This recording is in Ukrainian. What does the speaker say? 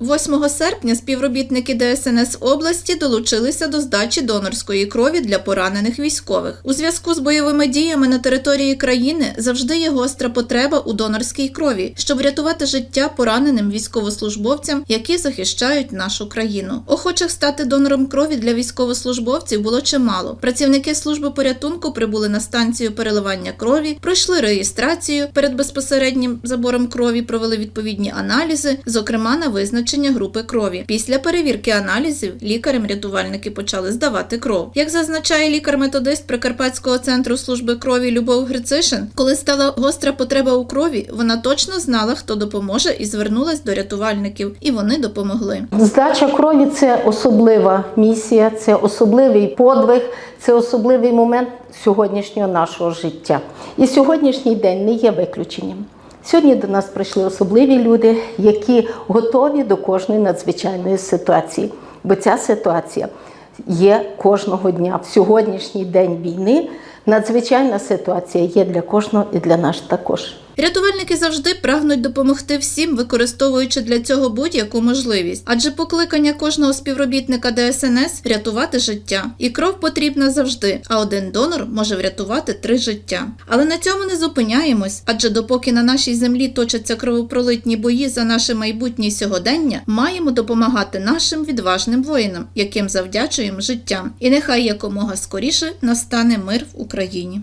8 серпня співробітники ДСНС області долучилися до здачі донорської крові для поранених військових. У зв'язку з бойовими діями на території країни завжди є гостра потреба у донорській крові, щоб врятувати життя пораненим військовослужбовцям, які захищають нашу країну. Охочих стати донором крові для військовослужбовців було чимало. Працівники служби порятунку прибули на станцію переливання крові, пройшли реєстрацію перед безпосереднім забором крові, провели відповідні аналізи, зокрема на визначення групи крові. Після перевірки аналізів лікарям-рятувальники почали здавати кров. Як зазначає лікар-методист Прикарпатського центру служби крові Любов Грицишин, коли стала гостра потреба у крові, вона точно знала, хто допоможе, і звернулась до рятувальників, і вони допомогли. Здача крові це особлива місія, це особливий подвиг, це особливий момент сьогоднішнього нашого життя. І сьогоднішній день не є виключенням. Сьогодні до нас прийшли особливі люди, які готові до кожної надзвичайної ситуації, бо ця ситуація є кожного дня. В сьогоднішній день війни надзвичайна ситуація є для кожного і для нас також. Рятувальники завжди прагнуть допомогти всім, використовуючи для цього будь-яку можливість, адже покликання кожного співробітника ДСНС рятувати життя. І кров потрібна завжди, а один донор може врятувати три життя. Але на цьому не зупиняємось, адже допоки на нашій землі точаться кровопролитні бої за наше майбутнє сьогодення, маємо допомагати нашим відважним воїнам, яким завдячуємо життям. І нехай якомога скоріше настане мир в Україні.